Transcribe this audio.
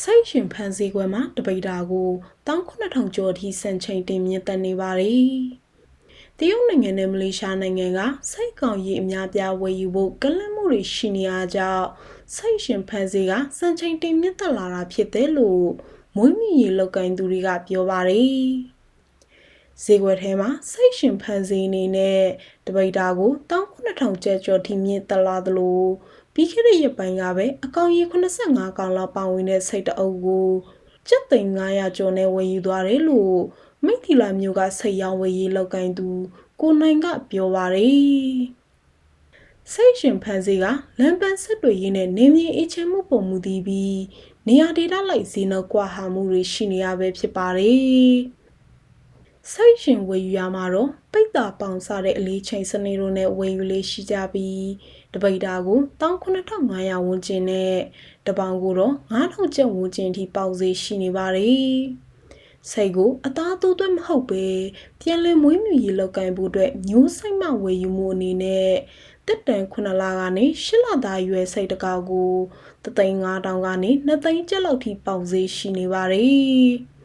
စိတ်ရှင်ဖန်စီခွဲမှာတပိတ်တာကို19000ကျော်အထိစံချိန်တင်မြင့်တက်နေပါတယ်။တရုတ်နိုင်ငံနဲ့မလေးရှားနိုင်ငံကစိတ်ကောင်ရည်အများပြားဝယ်ယူဖို့ကလန့်မှုတွေရှိနေအားကြောင့်စိတ်ရှင်ဖန်စီကစံချိန်တင်မြင့်တက်လာတာဖြစ်တယ်လို့မွေးမြူရေးလောက်ကင်သူတွေကပြောပါတယ်။ဈေးကွက်ထဲမှာစိတ်ရှင်ဖန်စီအနေနဲ့တပိတ်တာကို19000ကျပ်ကျော်ထိမြင့်တက်လာသလို ပြီးခဲ့တဲ့ရက်ပိုင်းကပဲအကောင်ရေ85ကောင်လောက်ပါဝင်တဲ့စိတ်တအုပ်ကိုကျပ်သိန်း900ကျော်နဲ့ဝယ်ယူသွားတယ်လို့မိထီလာမျိုးကစိတ်ရောင်းဝယ်ရေးလောက်ကင်သူ ကိုနိုင်ကပြောပါတယ်စိတ်ရှင်ဖန်စီကလမ်းပန်းဆက်တွေရင်းနဲ့နေမြေအေးချမ်းမှုပုံမူတည်ပြီးနေရာဒေသလိုက်ဈေးနှုန်းကွာဟမှုတွေရှိနေရပဲဖြစ်ပါတယ် စိတ်ရှင်ဝယ်ယူရမှာတော့ပိတ်တာပေါင်စားတဲ့အလေးချိန်စနေတို့နဲ့ဝယ်ယူလေးရှိကြပြီးတပိတ်တာကို19500ဝန်းကျင်နဲ့တပေါင်ကိုတော့9000ကျပ်ဝန်းကျင်ထိပေါက်ဈေးရှိနေပါတယ်။စိတ်ကိုအသားသွသွဲမဟုတ်ပဲပြန်လည်မွေးမြူရေးလောက်ကင်ဖို့အတွက်မျိုးစိတ်မှဝယ်ယူမှုအနေနဲ့တက်တန်9လကနေ10လသားရွယ်စိတ်တကောက်ကို3သိန်း5000ကနေ2သိန်းကျပ်လောက်ထိပေါက်ဈေးရှိနေပါတယ်။